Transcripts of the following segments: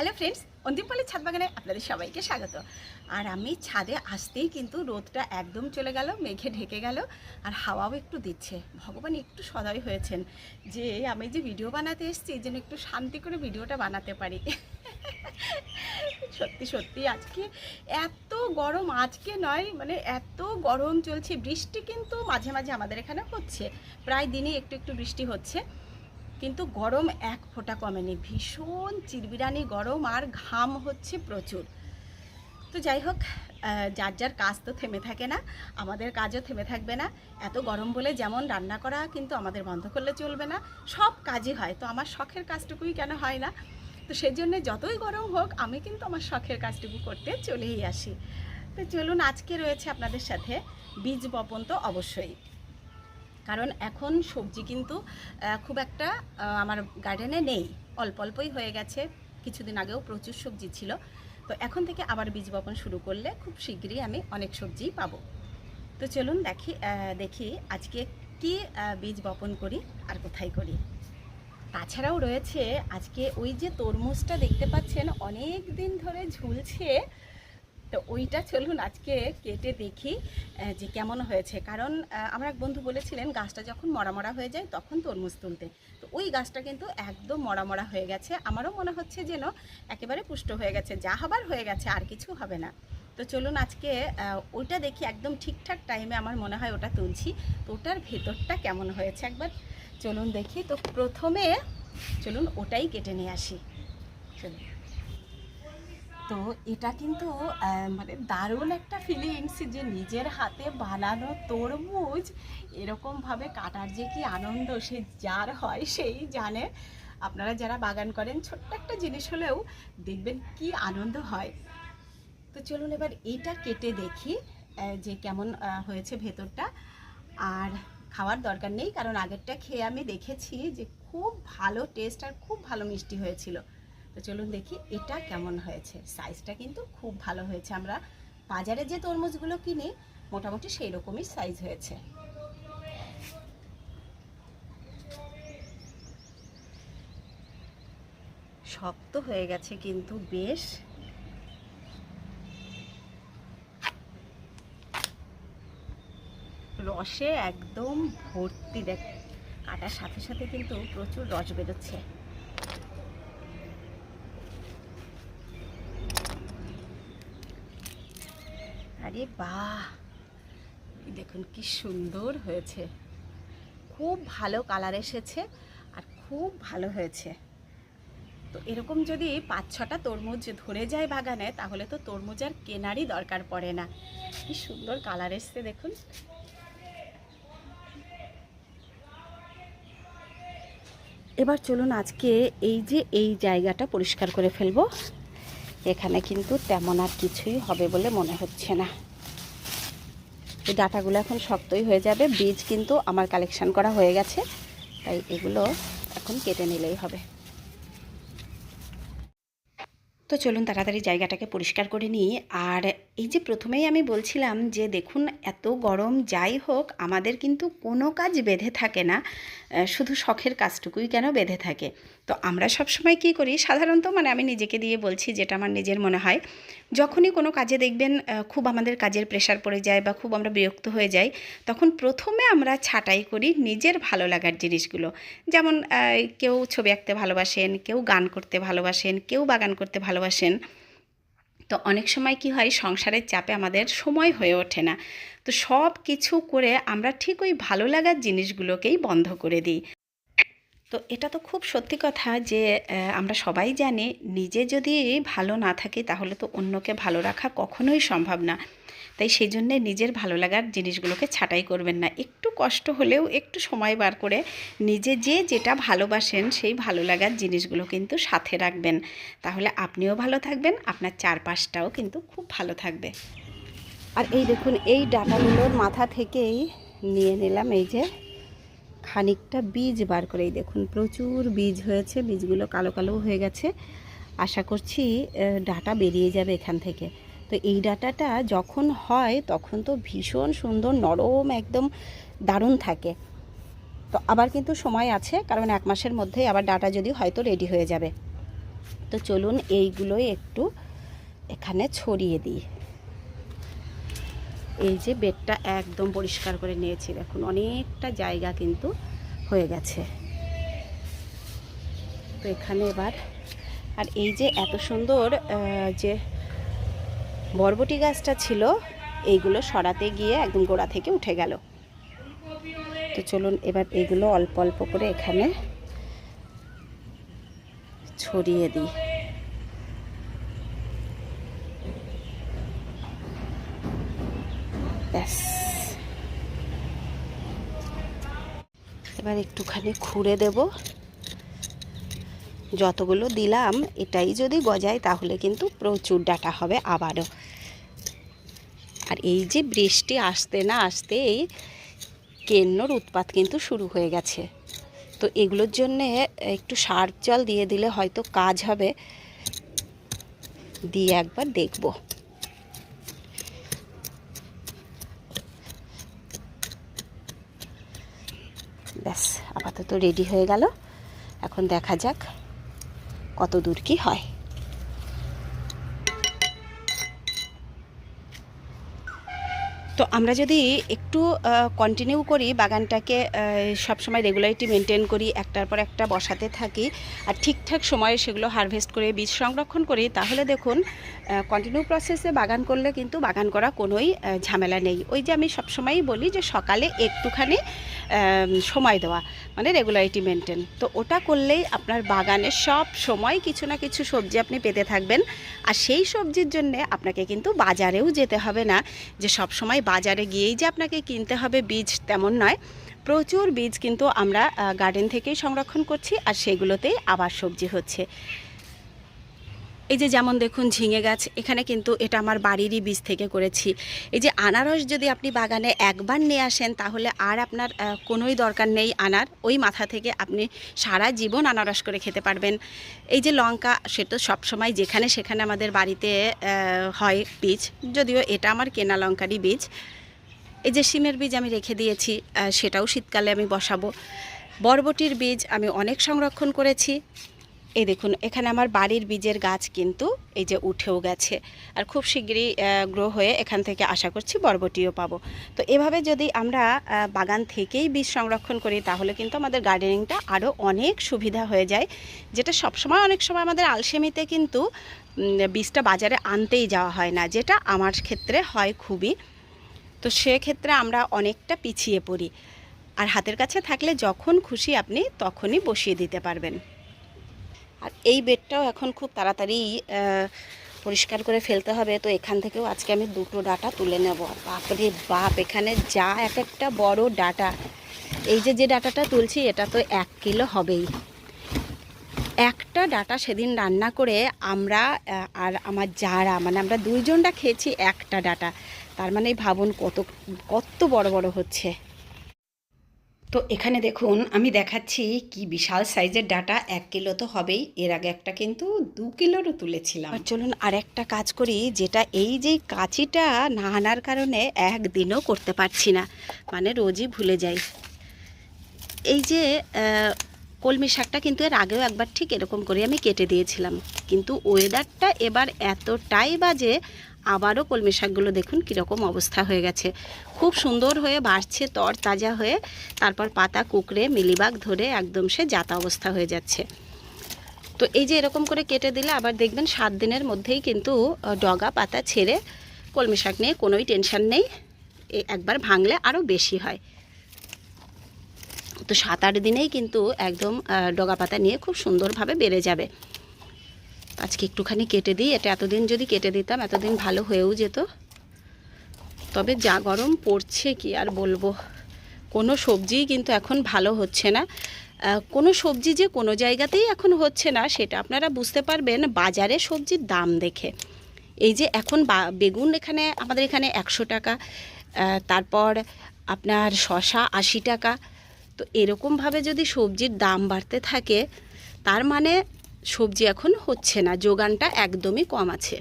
Hello friends অন্তিমপালের ছাদ বাগানে আপনাদের সবাইকে স্বাগত। আর আমি ছাদে আসতেই কিন্তু রোদটা একদম চলে গেল, মেঘে ঢেকে গেল, আর হাওয়াও একটু দিচ্ছে। ভগবান একটু সদয় হয়েছেন যে, আমি যে ভিডিও বানাতে এসেছি, যেন একটু শান্তি করে ভিডিওটা বানাতে পারি। সত্যি সত্যি, আজকে এত গরম, আজকে নয় মানে এত গরম চলছে, বৃষ্টি কিন্তু মাঝে মাঝে আমাদের এখানে হচ্ছে। প্রায় দিনই একটু একটু বৃষ্টি হচ্ছে। কিন্তু গরম এক ফোঁটা কমেনি। ভীষণ চিরবিরানি গরম আর ঘাম হচ্ছে প্রচুর। তো যাই হোক যার যার কাজ তো থেমে থাকে না, আমাদের কাজও থেমে থাকবে না। এত গরম বলে যেমন রান্না করা, কিন্তু আমাদের বন্ধ করলে চলবে না। সব কাজই হয়, তো আমার শখের কাজটুকুই কেন হয় না? তো সেই জন্য যতই গরম হোক, আমি কিন্তু আমার শখের কাজটুকু করতে চলেই আসি। তো চলুন, আজকে রয়েছে আপনাদের সাথে বীজ বপন তো অবশ্যই। কারণ এখন সবজি কিন্তু খুব একটা আমার গার্ডেনে নেই। অল্প অল্পই হয়ে গেছে। কিছুদিন আগেও প্রচুর সবজি ছিল। তো এখন থেকে আবার বীজ বপন শুরু করলে খুব শীঘ্রই আমি অনেক সবজিই পাবো। তো চলুন দেখি দেখি আজকে কি বীজ বপন করি আর কোথায় করি। তাছাড়াও রয়েছে আজকে ওই যে তরমুজটা দেখতে পাচ্ছেন, অনেক দিন ধরে ঝুলছে। তো ওইটা চলুন আজকে কেটে দেখি যে কেমন হয়েছে। কারণ আমার এক বন্ধু বলেছিলেন, গাছটা যখন মরা মরা হয়ে যায় তখন তরমুজ তুলতে। তো ওই গাছটা কিন্তু একদম মরা মরা হয়ে গেছে। আমারও মনে হচ্ছে যেন একেবারে পুষ্ট হয়ে গেছে। যা হবার হয়ে গেছে, আর কিছু হবে না। তো চলুন আজকে ওইটা দেখি একদম ঠিকঠাক টাইমে আমার মনে হয় ওটা তুলছি। তো ওটার ভেতরটা কেমন হয়েছে একবার চলুন দেখি। তো প্রথমে চলুন ওটাই কেটে নিয়ে আসি। চলুন। তো এটা কিন্তু মানে দারুণ একটা ফিলিংস যে নিজের হাতে বানানো তরমুজ এরকমভাবে কাটার যে কি আনন্দ সে যার হয় সেই জানে। আপনারা যারা বাগান করেন, ছোট্ট একটা জিনিস হলেও দেখবেন কি আনন্দ হয়। তো চলুন এবার এটা কেটে দেখি যে কেমন হয়েছে ভেতরটা। আর খাওয়ার দরকার নেই, কারণ আগেরটা খেয়ে আমি দেখেছি যে খুব ভালো টেস্ট আর খুব ভালো মিষ্টি হয়েছিল। তো চলুন দেখি এটা কেমন হয়েছে। সাইজটা কিন্তু খুব ভালো হয়েছে। আমরা বাজারে যে তরমুজগুলো কিনি, মোটামুটি সেই রকমই সাইজ হয়েছে। শক্ত হয়ে গেছে কিন্তু বেশ। রসে একদম ভর্তি দেখ কাটার সাথে সাথে কিন্তু প্রচুর রস বেরোচ্ছে। আরে বাহ! দেখুন কি সুন্দর হয়েছে। খুব ভালো কালার এসেছে আর খুব ভালো হয়েছে। তো এরকম যদি পাঁচ ছটা তরমুজ ধরে যায় বাগানে, তাহলে তো তরমুজ আর কেনারই দরকার পড়ে না। কি সুন্দর কালার এসছে দেখুন। এবার চলুন আজকে এই যে এই জায়গাটা পরিষ্কার করে ফেলব। এখানে কিন্তু তেমন আর কিছুই হবে বলে মনে হচ্ছে না। এই ডাটাগুলো এখন শক্তই হয়ে যাবে। বীজ কিন্তু আমার কালেকশান করা হয়ে গেছে। তাই এগুলো এখন কেটে নিলেই হবে। তো চলুন তাড়াতাড়ি জায়গাটাকে পরিষ্কার করে নিই। আর এই যে প্রথমেই আমি বলছিলাম যে দেখুন, এত গরম, যাই হোক, আমাদের কিন্তু কোনো কাজ বেঁধে থাকে না। শুধু শখের কাজটুকুই কেন বেঁধে থাকে? তো আমরা সব সময় কী করি? সাধারণত মানে আমি নিজেকে দিয়ে বলছি যেটা আমার নিজের মনে হয়, যখনই কোনো কাজে দেখবেন খুব আমাদের কাজের প্রেশার পড়ে যায় বা খুব আমরা বিরক্ত হয়ে যাই, তখন প্রথমে আমরা ছাঁটাই করি নিজের ভালো লাগার জিনিসগুলো। যেমন কেউ ছবি আঁকতে ভালোবাসেন, কেউ গান করতে ভালোবাসেন, কেউ বাগান করতে ভালোবাসেন। তো অনেক সময় কি হয়? সংসারের চাপে আমাদের সময় হয়ে ওঠে না। তো সব কিছু করে আমরা ঠিক ওই ভালো লাগার জিনিসগুলোকেই বন্ধ করে দিই। তো এটা তো খুব সত্যি কথা যে আমরা সবাই জানি নিজে যদি ভালো না থাকি তাহলে তো অন্যকে ভালো রাখা কখনোই সম্ভব না। তাই সেই জন্যে নিজের ভালো লাগার জিনিসগুলোকে ছাঁটাই করবেন না। একটু কষ্ট হলেও একটু সময় বার করে নিজে যে যেটা ভালোবাসেন সেই ভালো লাগার জিনিসগুলো কিন্তু সাথে রাখবেন। তাহলে আপনিও ভালো থাকবেন, আপনার চারপাশটাও কিন্তু খুব ভালো থাকবে। আর এই দেখুন, এই ডাটাগুলোর মাথা থেকেই নিয়ে নিলাম, এই যে খানিকটা বীজ বার করে। এই দেখুন, প্রচুর বীজ হয়েছে, বীজগুলো কালো কালো হয়ে গেছে। আশা করছি ডাটা বেরিয়ে যাবে এখান থেকে। তো এই ডাটাটা যখন হয়, তখন তো ভীষণ সুন্দর, নরম, একদম দারুণ থাকে। তো আবার কিন্তু সময় আছে, কারণ এক মাসের মধ্যেই আবার ডাটা যদি হয়তো রেডি হয়ে যাবে। তো চলুন এইগুলোই একটু এখানে ছড়িয়ে দিই। এই যে বেডটা একদম পরিষ্কার করে নিয়েছি, দেখুন অনেকটা জায়গা কিন্তু হয়ে গেছে। তো এখানে এবার, আর এই যে এত সুন্দর যে বরবটি গাছটা ছিল, এইগুলো সরাতে গিয়ে একদম গোড়া থেকে উঠে গেল। তো চলুন এবার এগুলো অল্প অল্প করে এখানে ছড়িয়ে দিই ব্যাস এবার একটুখানি খুঁড়ে দেব। যতগুলো দিলাম, এটাই যদি গজায়, তাহলে কিন্তু প্রচুর ডাটা হবে আবারও। আর এই যে বৃষ্টি আসতে না আসতেই কেন্নর উৎপাত কিন্তু শুরু হয়ে গেছে। তো এগুলোর জন্যে একটু সার জল দিয়ে দিলে হয়তো কাজ হবে। দিয়ে একবার দেখব। ব্যাস, আপাতত রেডি হয়ে গেল। এখন দেখা যাক কত দূর কি হয়। তো আমরা যদি একটু কন্টিনিউ করি, বাগানটাকে সবসময় রেগুলারিটি মেনটেন করি, একটার পর একটা বসাতে থাকি, আর ঠিকঠাক সময়ে সেগুলো হারভেস্ট করে, বীজ সংরক্ষণ করি, তাহলে দেখুন কন্টিনিউ প্রসেসে বাগান করলে কিন্তু বাগান করা কোনোই ঝামেলা নেই। ওই যে আমি সবসময়ই বলি যে সকালে একটুখানি সময় দেওয়া মানে রেগুলারিটি মেনটেন তো ওটা করলেই আপনার বাগানে সব সময় কিছু না কিছু সবজি আপনি পেতে থাকবেন। আর সেই সবজির জন্য আপনাকে কিন্তু বাজারেও যেতে হবে না, যে সব সময় বাজারে গিয়েই যে আপনাকে কিনতে হবে বীজ তেমন নয়। প্রচুর বীজ কিন্তু আমরা গার্ডেন থেকেই সংরক্ষণ করছি, আর সেগুলোতেই আবার সবজি হচ্ছে। এই যে যেমন দেখুন ঝিঙে গাছ, এখানে কিন্তু এটা আমার বাড়িরই বীজ থেকে করেছি। এই যে আনারস যদি আপনি বাগানে একবার নিয়ে আসেন, তাহলে আর আপনার কোনোই দরকার নেই আনার। ওই মাথা থেকে আপনি সারা জীবন আনারস করে খেতে পারবেন। এই যে লঙ্কা, সে তো সবসময় যেখানে সেখানে আমাদের বাড়িতে হয় বীজ। যদিও এটা আমার কেনা লঙ্কারই বীজ। এই যে সিমের বীজ আমি রেখে দিয়েছি সেটাও শীতকালে আমি বসাবো। বরবটির বীজ আমি অনেক সংরক্ষণ করেছি। এই দেখুন, এখানে আমার বাড়ির বীজের গাছ কিন্তু এই যে উঠেও গেছে। আর খুব শীঘ্রই গ্রো হয়ে এখান থেকে আশা করছি বরবটিও পাবো। তো এভাবে যদি আমরা বাগান থেকেই বীজ সংরক্ষণ করি, তাহলে কিন্তু আমাদের গার্ডেনিংটা আরও অনেক সুবিধা হয়ে যায়। যেটা সবসময়, অনেক সময় আমাদের আলসেমিতে কিন্তু বীজটা বাজারে আনতেই যাওয়া হয় না, যেটা আমার ক্ষেত্রে হয় খুবই। তো সেক্ষেত্রে আমরা অনেকটা পিছিয়ে পড়ি। আর হাতের কাছে থাকলে যখন খুশি আপনি তখনই বসিয়ে দিতে পারবেন। আর এই বেডটাও এখন খুব তাড়াতাড়ি পরিষ্কার করে ফেলতে হবে। তো এখান থেকেও আজকে আমি দুটো ডাটা তুলে নেব। বাপরে বাপ, এখানে যা এক একটা বড় ডাটা। এই যে যে ডাটাটা তুলছি, এটা তো এক কিলো হবেই। একটা ডাটা সেদিন রান্না করে আমরা আর আমার যারা মানে আমরা দুইজনটা খেয়েছি একটা ডাটা। তার মানে ভাবুন কত কত বড় বড় হচ্ছে। তো এখানে দেখুন, আমি দেখাচ্ছি কি বিশাল সাইজের ডাটা, এক কিলো তো হবেই। এর আগে একটা কিন্তু দু কিলোরও তুলেছিলাম। আর চলুন আর একটা কাজ করি, যেটা এই যে কাঁচিটা না আনার কারণে একদিনও করতে পারছি না। মানে রোজই ভুলে যাই। এই যে কলমি শাকটা কিন্তু এর আগেও একবার ঠিক এরকম করে আমি কেটে দিয়েছিলাম। কিন্তু ওয়েদারটা এবার এতটাই বাজে আবারও কলমি শাকগুলো দেখুন কীরকম অবস্থা হয়ে গেছে। খুব সুন্দর হয়ে বাড়ছে তর তাজা হয়ে তারপর পাতা কুকড়ে, মিলিবাগ ধরে একদম সে জাতা অবস্থা হয়ে যাচ্ছে। তো এই যে এরকম করে কেটে দিলে আবার দেখবেন সাত দিনের মধ্যেই কিন্তু ডগা পাতা ছেড়ে কলমি শাক নিয়ে কোনোই টেনশন নেই একবার ভাঙলে আরও বেশি হয়। তো সাত আট দিনেই কিন্তু একদম ডগা পাতা নিয়ে খুব সুন্দরভাবে বেড়ে যাবে। আজকে একটুখানি কেটে দিই। এটা এতদিন যদি কেটে দিতাম, এতদিন ভালো হয়েও যেত। তবে যা গরম পড়ছে কি আর বলব? কোনো সবজিই কিন্তু এখন ভালো হচ্ছে না। কোনো সবজি যে কোনো জায়গাতেই এখন হচ্ছে না, সেটা আপনারা বুঝতে পারবেন বাজারে সবজির দাম দেখে। এই যে এখন বেগুন এখানে, আমাদের এখানে একশো টাকা তারপর আপনার শশা আশি টাকা। তো এরকমভাবে যদি সবজির দাম বাড়তে থাকে, তার মানে সবজি এখন হচ্ছে না, যোগানটা একদমই কম আছে।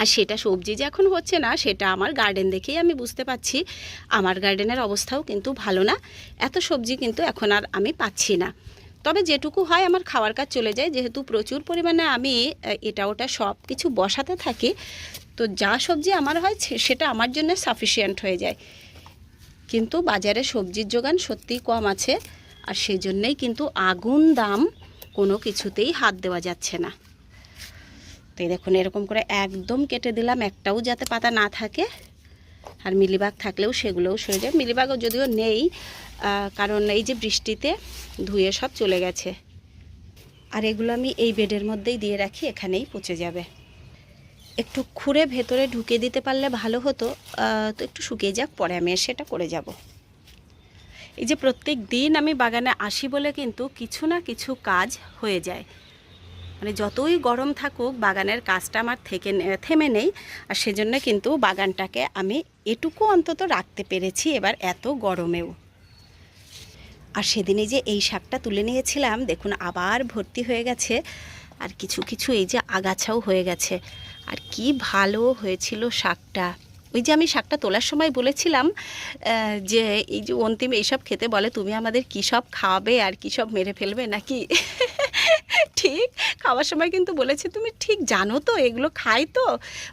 আর সেটা সবজি যে এখন হচ্ছে না, সেটা আমার গার্ডেন দেখেই আমি বুঝতে পারছি। আমার গার্ডেনের অবস্থাও কিন্তু ভালো না, এত সবজি কিন্তু এখন আর আমি পাচ্ছি না। তবে যেটুকু হয় আমার খাওয়ার কাজ চলে যায়, যেহেতু প্রচুর পরিমাণে আমি এটা ওটা সব কিছু বসাতে থাকি, তো যা সবজি আমার হয় সেটা আমার জন্য সাফিসিয়েন্ট হয়ে যায়। কিন্তু বাজারে সবজির যোগান সত্যিই কম আছে, আর সেই জন্যেই কিন্তু আগুন দাম কোনো কিছুতেই হাত দেওয়া যাচ্ছে না। তো দেখুন, এরকম করে একদম কেটে দিলাম, একটাও যাতে পাতা না থাকে। আর মিলিবাগ থাকলেও সেগুলোও সরে যায়। মিলিবাগও যদিও নেই কারণ এই যে বৃষ্টিতে ধুয়ে সব চলে গেছে। আর এগুলো আমি এই বেডের মধ্যেই দিয়ে রাখি, এখানেই পচে যাবে। একটু খুঁড়ে ভেতরে ঢুকে দিতে পারলে ভালো হতো তো একটু শুকিয়ে যাক, পরে আমি সেটা করে যাব। এই যে প্রত্যেক দিন আমি বাগানে আসি বলে কিন্তু কিছু না কিছু কাজ হয়ে যায়। মানে যতই গরম থাকুক, বাগানের কাজটা আমার থেকে থেমে নেই। আর সেজন্য কিন্তু বাগানটাকে আমি এটুকু অন্তত রাখতে পেরেছি এবার এত গরমেও। আর সেদিনে যে এই শাকটা তুলে নিয়েছিলাম, দেখুন আবার ভর্তি হয়ে গেছে। আর কিছু কিছু এই যে আগাছাও হয়ে গেছে। আর কি ভালো হয়েছিল শাকটা। ওই যে আমি শাকটা তোলার সময় বলেছিলাম যে এই যে অন্তিম এইসব খেতে বলে, তুমি আমাদের কী সব খাওয়াবে আর কী সব মেরে ফেলবে নাকি? ঠিক, খাওয়ার সময় কিন্তু বলেছে, তুমি ঠিক জানো তো, এগুলো খাই তো।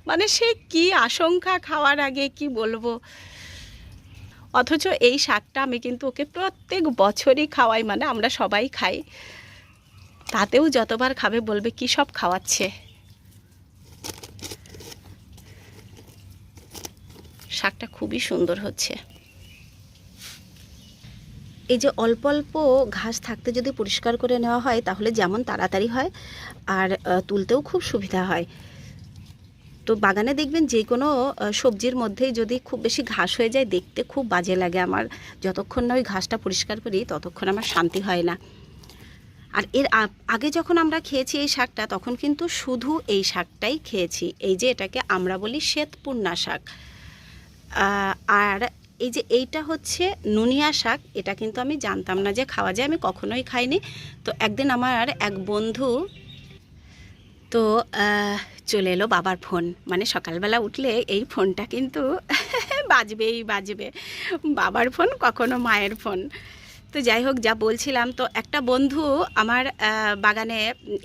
মানে সে কি আশঙ্কা খাওয়ার আগে কি বলব? অথচ এই শাকটা আমি কিন্তু ওকে প্রত্যেক বছরই খাওয়াই মানে আমরা সবাই খাই। তাতেও যতবার খাবে বলবে, কি সব খাওয়াচ্ছে? শাকটা খুবই সুন্দর হচ্ছে। এই যে অল্প অল্প ঘাস থাকতে যদি পরিষ্কার করে নেওয়া হয়, তাহলে যেমন তাড়াতাড়ি হয়, আর তুলতেও খুব সুবিধা হয়। তো বাগানে দেখবেন যে কোনো সবজির মধ্যেই যদি খুব বেশি ঘাস হয়ে যায়, দেখতে খুব বাজে লাগে আমার। যতক্ষণ না ওই ঘাসটা পরিষ্কার করি, ততক্ষণ আমার শান্তি হয় না। আর এর আগে যখন আমরা খেয়েছি এই শাকটা, তখন কিন্তু শুধু এই শাকটাই খেয়েছি। এই যে এটাকে আমরা বলি শ্বেতপূর্ণা শাক। আর এই যে এইটা হচ্ছে নুনিয়া শাক, এটা কিন্তু আমি জানতাম না যে খাওয়া যায়, আমি কখনোই খাইনি। তো একদিন আমার এক বন্ধু, তো চলে এলো বাবার ফোন। মানে সকালবেলা উঠলে এই ফোনটা কিন্তু বাজবেই বাজবে। বাবার ফোন, কখনো মায়ের ফোন। তো যাই হোক, যা বলছিলাম, তো একটা বন্ধু আমার বাগানে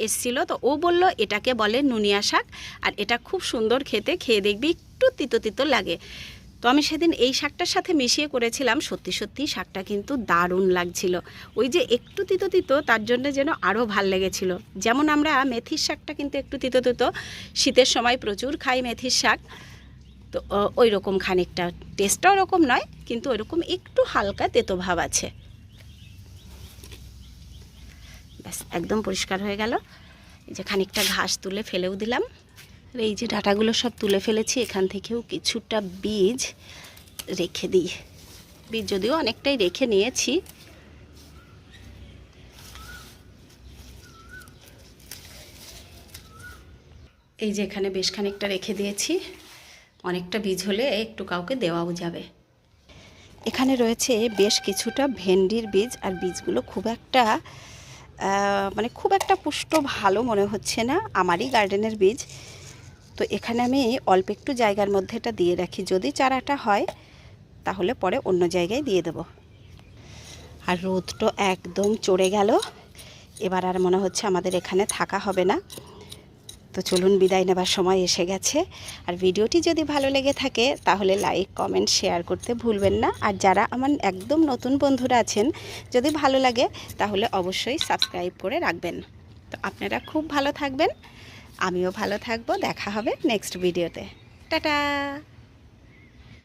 এসছিল, তো ও বলল, এটাকে বলে নুনিয়া শাক। আর এটা খুব সুন্দর খেতে, খেয়ে দেখবি, একটু তিতো তিতো লাগে। তো আমি সেদিন এই শাকটার সাথে মিশিয়ে করেছিলাম। সত্যি সত্যি শাকটা কিন্তু দারুণ লাগছিল। ওই যে একটু তিতো তিতো, তার জন্য যেন আরও ভালো লেগেছিল। যেমন আমরা মেথির শাকটা কিন্তু একটু তিতো তিতো, শীতের সময় প্রচুর খাই মেথির শাক। তো ওই রকম খানিকটা। টেস্টটা ওরকম নয়, কিন্তু ওইরকম একটু হালকা তেতো ভাব আছে। ব্যাস, একদম পরিষ্কার হয়ে গেল। এই যে খানিকটা ঘাস তুলে ফেলেও দিলাম। এই যে ডাটাগুলো সব তুলে ফেলেছি, এখান থেকেও কিছুটা বীজ রেখে দিই। বীজ যদিও অনেকটাই রেখে নিয়েছি। এই যে এখানে বেশ খানিকটা রেখে দিয়েছি। অনেকটা বীজ হলে একটু কাউকে দেওয়াও যাবে। এখানে রয়েছে বেশ কিছুটা ভেন্ডির বীজ, আর বীজগুলো খুব একটা মানে খুব একটা পুষ্ট ভালো মনে হচ্ছে না। আমারই গার্ডেনের বীজ। তো এখানে আমি অল্প একটু জায়গার মধ্যে এটা দিয়ে রাখি। যদি চারাটা হয়, তাহলে পরে অন্য জায়গায় দিয়ে দেব। আর রোদটা একদম চড়ে গেল। এবার আর মনে হচ্ছে আমাদের এখানে থাকা হবে না। তো চলুন বিদায় নেবার সময় এসে গেছে। আর ভিডিওটি যদি ভালো লেগে থাকে, তাহলে লাইক, কমেন্ট, শেয়ার করতে ভুলবেন না। আর যারা আমার একদম নতুন বন্ধুরা আছেন, যদি ভালো লাগে, তাহলে অবশ্যই সাবস্ক্রাইব করে রাখবেন। তো আপনারা খুব ভালো থাকবেন। আমিও ভালো থাকব দেখা হবে নেক্সট ভিডিওতে টাটা!